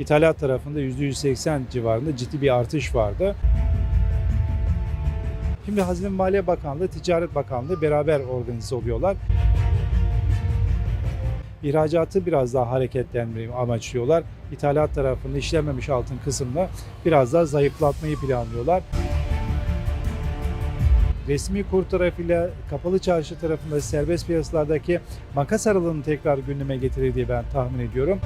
İthalat tarafında %180 civarında ciddi bir artış vardı. Şimdi Hazine Maliye Bakanlığı, Ticaret Bakanlığı beraber organize oluyorlar. İhracatı biraz daha hareketlenmeyi amaçlıyorlar. İthalat tarafında işlenmemiş altın kısmını biraz daha zayıflatmayı planlıyorlar. Resmi kur tarafıyla kapalı çarşı tarafında serbest piyasalardaki makas aralığını tekrar gündeme getirir diye ben tahmin ediyorum.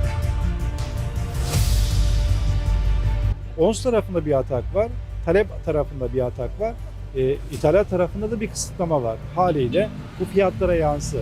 Ons tarafında bir atak var, talep tarafında bir atak var. E, ithalat tarafında da bir kısıtlama var. Haliyle bu fiyatlara yansır.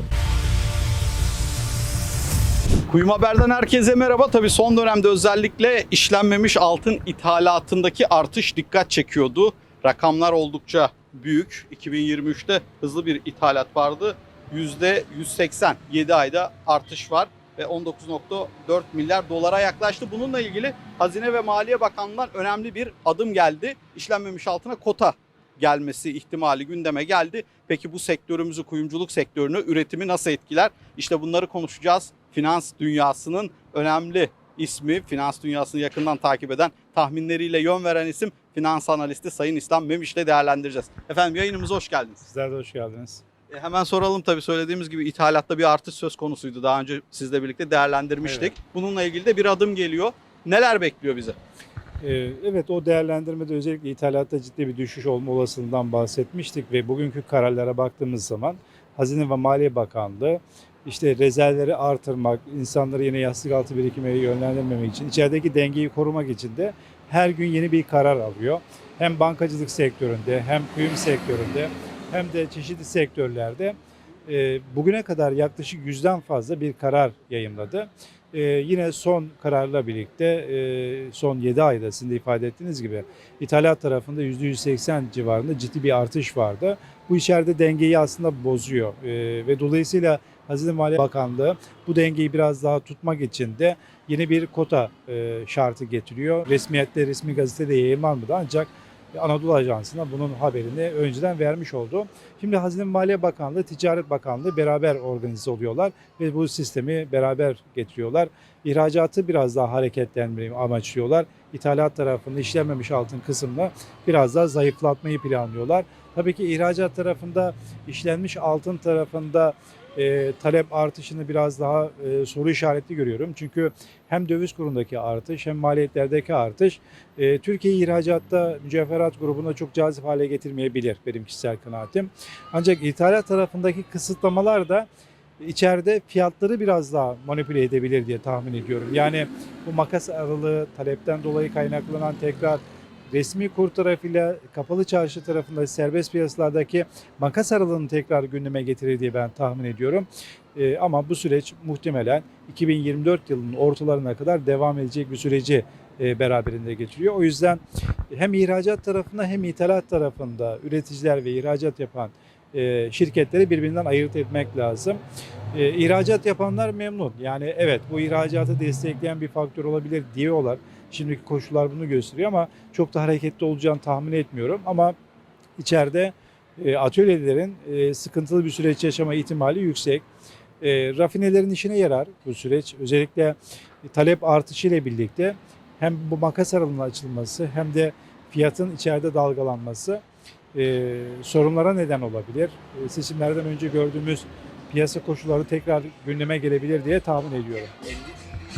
Kuyum Haber'den herkese merhaba. Tabii son dönemde özellikle işlenmemiş altın ithalatındaki artış dikkat çekiyordu. Rakamlar oldukça büyük. 2023'te hızlı bir ithalat vardı. %180 7 ayda artış var ve 19.4 milyar dolara yaklaştı. Bununla ilgili Hazine ve Maliye Bakanlığı'ndan önemli bir adım geldi. İşlenmemiş altına kota gelmesi ihtimali gündeme geldi. Peki bu sektörümüzü, kuyumculuk sektörünü, üretimi nasıl etkiler? İşte bunları konuşacağız. Finans dünyasının önemli ismi, finans dünyasını yakından takip eden, tahminleriyle yön veren isim finans analisti Sayın İslam Memiş'le değerlendireceğiz. Efendim yayınımıza hoş geldiniz. Sizler de hoş geldiniz. E, hemen soralım tabii söylediğimiz gibi ithalatta bir artış söz konusuydu. Daha önce sizle birlikte değerlendirmiştik. Evet. Bununla ilgili de bir adım geliyor. Neler bekliyor bizi? Ee, Evet o değerlendirmede özellikle ithalatta ciddi bir düşüş olma olasılığından bahsetmiştik ve bugünkü kararlara baktığımız zaman Hazine ve Maliye Bakanlığı işte rezervleri artırmak, insanları yine yastık altı birikimine yönlendirmemek için, içerideki dengeyi korumak için de her gün yeni bir karar alıyor. Hem bankacılık sektöründe hem kuyum sektöründe hem de çeşitli sektörlerde e, bugüne kadar yaklaşık yüzden fazla bir karar yayımladı. Ee, yine son kararla birlikte e, son 7 ayda sizin de ifade ettiğiniz gibi ithalat tarafında %180 civarında ciddi bir artış vardı. Bu içeride dengeyi aslında bozuyor Ee, ve dolayısıyla Hazine Maliye Bakanlığı bu dengeyi biraz daha tutmak için de yeni bir kota e, şartı getiriyor. Resmiyette resmi gazetede yayınlanmadı ancak Anadolu Ajansı'na bunun haberini önceden vermiş oldu. Şimdi Hazine Maliye Bakanlığı, Ticaret Bakanlığı beraber organize oluyorlar ve bu sistemi beraber getiriyorlar. İhracatı biraz daha hareketlenmeyi amaçlıyorlar. İthalat tarafında işlenmemiş altın kısmını biraz daha zayıflatmayı planlıyorlar. Tabii ki ihracat tarafında işlenmiş altın tarafında e, talep artışını biraz daha e, soru işaretli görüyorum. Çünkü hem döviz kurundaki artış hem maliyetlerdeki artış e, Türkiye ihracatta mücevherat grubuna çok cazip hale getirmeyebilir benim kişisel kanaatim. Ancak ithalat tarafındaki kısıtlamalar da içeride fiyatları biraz daha manipüle edebilir diye tahmin ediyorum. Yani bu makas aralığı talepten dolayı kaynaklanan tekrar resmi kur tarafıyla kapalı çarşı tarafında serbest piyasalardaki makas aralığını tekrar gündeme getirir ben tahmin ediyorum. Ee, ama bu süreç muhtemelen 2024 yılının ortalarına kadar devam edecek bir süreci e, beraberinde getiriyor. O yüzden hem ihracat tarafında hem ithalat tarafında üreticiler ve ihracat yapan e, şirketleri birbirinden ayırt etmek lazım. E, ihracat yapanlar memnun. Yani evet bu ihracatı destekleyen bir faktör olabilir diyorlar. Şimdiki koşullar bunu gösteriyor ama çok da hareketli olacağını tahmin etmiyorum. Ama içeride e, atölyelerin e, sıkıntılı bir süreç yaşama ihtimali yüksek. E, rafinelerin işine yarar bu süreç. Özellikle talep artışı ile birlikte hem bu makas aralığının açılması hem de fiyatın içeride dalgalanması sorunlara neden olabilir. E, seçimlerden önce gördüğümüz piyasa koşulları tekrar gündeme gelebilir diye tahmin ediyorum.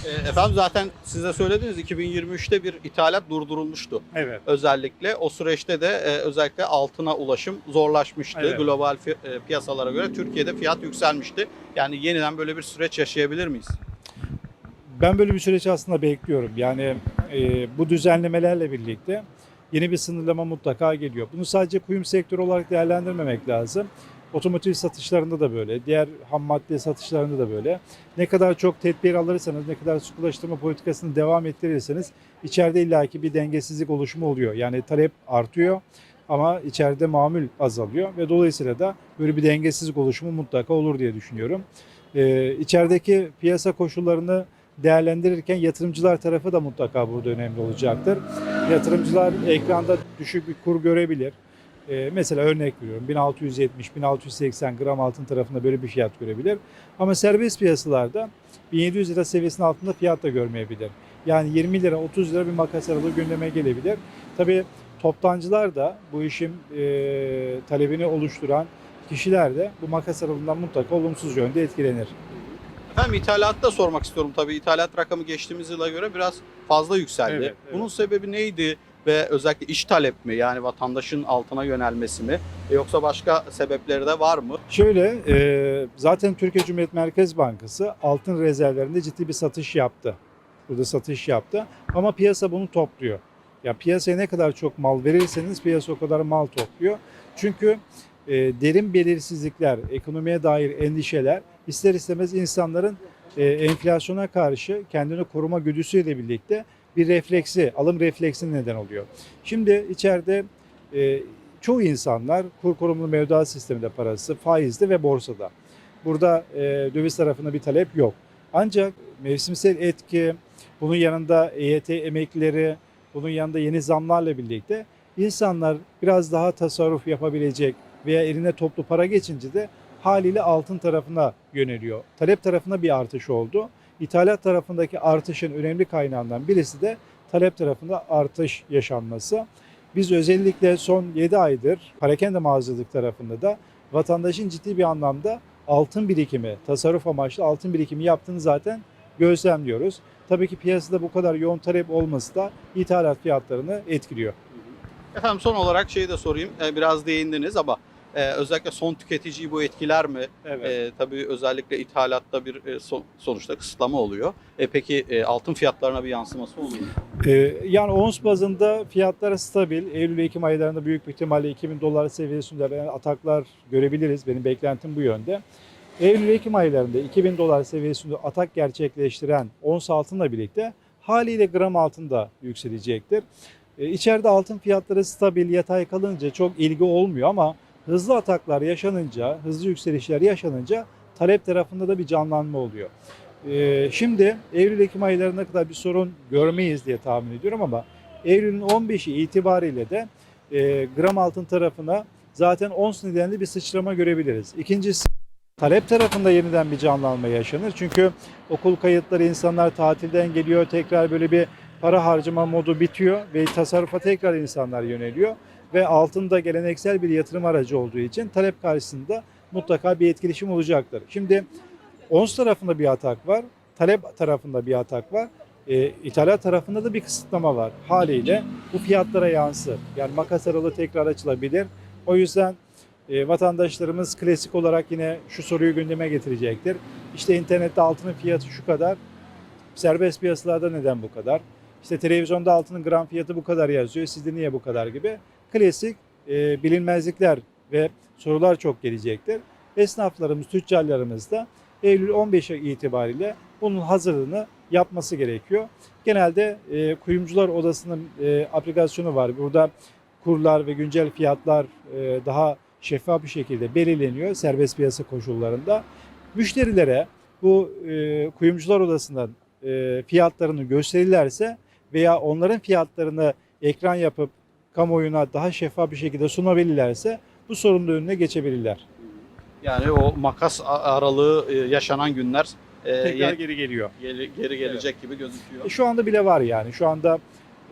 E, efendim zaten siz de söylediniz 2023'te bir ithalat durdurulmuştu. Evet. Özellikle o süreçte de e, özellikle altına ulaşım zorlaşmıştı. Evet. Global fi- e, piyasalara göre Türkiye'de fiyat yükselmişti. Yani yeniden böyle bir süreç yaşayabilir miyiz? Ben böyle bir süreç aslında bekliyorum. Yani e, bu düzenlemelerle birlikte yeni bir sınırlama mutlaka geliyor. Bunu sadece kuyum sektörü olarak değerlendirmemek lazım. Otomotiv satışlarında da böyle, diğer ham madde satışlarında da böyle. Ne kadar çok tedbir alırsanız, ne kadar sıkılaştırma politikasını devam ettirirseniz içeride illaki bir dengesizlik oluşumu oluyor. Yani talep artıyor ama içeride mamul azalıyor ve dolayısıyla da böyle bir dengesizlik oluşumu mutlaka olur diye düşünüyorum. Ee, içerideki piyasa koşullarını değerlendirirken yatırımcılar tarafı da mutlaka burada önemli olacaktır. Yatırımcılar ekranda düşük bir kur görebilir. Ee, mesela örnek veriyorum 1670-1680 gram altın tarafında böyle bir fiyat görebilir. Ama serbest piyasalarda 1700 lira seviyesinin altında fiyat da görmeyebilir. Yani 20 lira 30 lira bir makas aralığı gündeme gelebilir. Tabii toptancılar da bu işin e, talebini oluşturan kişiler de bu makas aralığından mutlaka olumsuz yönde etkilenir. Efendim ithalatı da sormak istiyorum tabii. İthalat rakamı geçtiğimiz yıla göre biraz fazla yükseldi. Evet, evet. Bunun sebebi neydi? Ve özellikle iş talep mi? Yani vatandaşın altına yönelmesi mi? Yoksa başka sebepleri de var mı? Şöyle e, zaten Türkiye Cumhuriyet Merkez Bankası altın rezervlerinde ciddi bir satış yaptı. Burada satış yaptı ama piyasa bunu topluyor. Ya piyasaya ne kadar çok mal verirseniz piyasa o kadar mal topluyor. Çünkü e, derin belirsizlikler, ekonomiye dair endişeler ister istemez insanların e, enflasyona karşı kendini koruma güdüsüyle birlikte bir refleksi, alım refleksi neden oluyor. Şimdi içeride e, çoğu insanlar kur korumlu mevduat sisteminde parası faizde ve borsada. Burada e, döviz tarafında bir talep yok. Ancak mevsimsel etki, bunun yanında EYT emeklileri, bunun yanında yeni zamlarla birlikte insanlar biraz daha tasarruf yapabilecek veya eline toplu para geçince de haliyle altın tarafına yöneliyor. Talep tarafında bir artış oldu. İthalat tarafındaki artışın önemli kaynağından birisi de talep tarafında artış yaşanması. Biz özellikle son 7 aydır parakende mağazacılık tarafında da vatandaşın ciddi bir anlamda altın birikimi, tasarruf amaçlı altın birikimi yaptığını zaten gözlemliyoruz. Tabii ki piyasada bu kadar yoğun talep olması da ithalat fiyatlarını etkiliyor. Efendim son olarak şeyi de sorayım. E, Biraz değindiniz ama e, özellikle son tüketiciyi bu etkiler mi? E, tabii özellikle ithalatta bir e, son- sonuçta kısıtlama oluyor. E, peki e, altın fiyatlarına bir yansıması oluyor mu? Ee, yani ons bazında fiyatlar stabil. Eylül-Ekim aylarında büyük bir ihtimalle 2000 dolar seviyesinde ataklar görebiliriz. Benim beklentim bu yönde. Eylül-Ekim aylarında 2000 dolar seviyesinde atak gerçekleştiren ons altınla birlikte haliyle gram altın da yükselecektir. Ee, İçeride altın fiyatları stabil, yatay kalınca çok ilgi olmuyor ama hızlı ataklar yaşanınca, hızlı yükselişler yaşanınca talep tarafında da bir canlanma oluyor. Ee, şimdi Eylül-Ekim aylarına kadar bir sorun görmeyiz diye tahmin ediyorum ama Eylül'ün 15'i itibariyle de e, gram altın tarafına zaten ons nedenli bir sıçrama görebiliriz. İkincisi talep tarafında yeniden bir canlanma yaşanır. Çünkü okul kayıtları insanlar tatilden geliyor tekrar böyle bir para harcama modu bitiyor ve tasarrufa tekrar insanlar yöneliyor. Ve altın da geleneksel bir yatırım aracı olduğu için talep karşısında mutlaka bir etkileşim olacaktır. Şimdi Ons tarafında bir atak var, talep tarafında bir atak var. E, ithalat tarafında da bir kısıtlama var. Haliyle bu fiyatlara yansır. Yani makas aralığı tekrar açılabilir. O yüzden e, vatandaşlarımız klasik olarak yine şu soruyu gündeme getirecektir. İşte internette altının fiyatı şu kadar, serbest piyasalarda neden bu kadar? İşte televizyonda altının gram fiyatı bu kadar yazıyor, sizde niye bu kadar gibi klasik e, bilinmezlikler ve sorular çok gelecektir. Esnaflarımız, tüccarlarımız da Eylül 15'e itibariyle bunun hazırlığını yapması gerekiyor. Genelde e, kuyumcular odasının e, aplikasyonu var. Burada kurlar ve güncel fiyatlar e, daha şeffaf bir şekilde belirleniyor serbest piyasa koşullarında. Müşterilere bu e, kuyumcular odasından e, fiyatlarını gösterirlerse veya onların fiyatlarını ekran yapıp kamuoyuna daha şeffaf bir şekilde sunabilirlerse bu sorunun önüne geçebilirler. Yani o makas aralığı e, yaşanan günler e, Tekrar ye- geri geliyor. geri, geri gelecek gibi gözüküyor. E, Şu anda bile var yani. Şu anda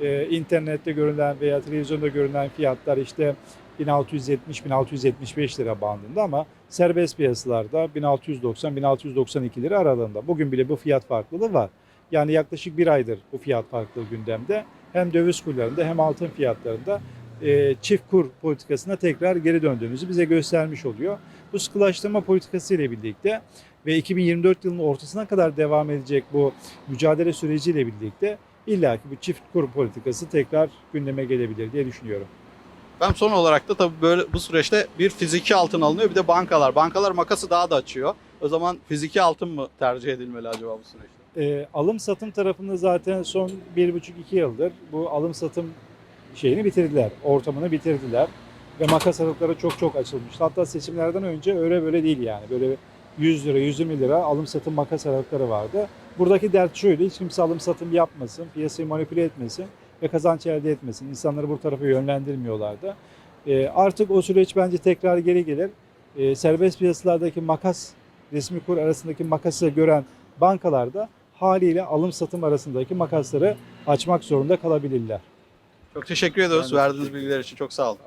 e, internette görülen veya televizyonda görülen fiyatlar işte 1670-1675 lira bandında ama serbest piyasalarda 1690-1692 lira aralığında. Bugün bile bu fiyat farklılığı var. Yani yaklaşık bir aydır bu fiyat farklılığı gündemde. Hem döviz kurlarında hem altın fiyatlarında e, çift kur politikasına tekrar geri döndüğümüzü bize göstermiş oluyor. Bu sıkılaştırma politikası ile birlikte ve 2024 yılının ortasına kadar devam edecek bu mücadele süreciyle birlikte illaki bu çift kur politikası tekrar gündeme gelebilir diye düşünüyorum. Ben son olarak da tabii böyle bu süreçte bir fiziki altın alınıyor bir de bankalar. Bankalar makası daha da açıyor. O zaman fiziki altın mı tercih edilmeli acaba bu süreçte? E, alım satım tarafında zaten son 1,5-2 yıldır bu alım satım şeyini bitirdiler, ortamını bitirdiler. Ve makas aralıkları çok çok açılmış. Hatta seçimlerden önce öyle böyle değil yani. Böyle 100 lira, 120 lira alım satım makas aralıkları vardı. Buradaki dert şuydu, hiç kimse alım satım yapmasın, piyasayı manipüle etmesin ve kazanç elde etmesin. İnsanları bu tarafa yönlendirmiyorlardı. E, artık o süreç bence tekrar geri gelir. E, serbest piyasalardaki makas, resmi kur arasındaki makası gören bankalarda haliyle alım satım arasındaki makasları açmak zorunda kalabilirler. Çok teşekkür ediyoruz. Verdiğiniz bilgiler için çok sağ olun.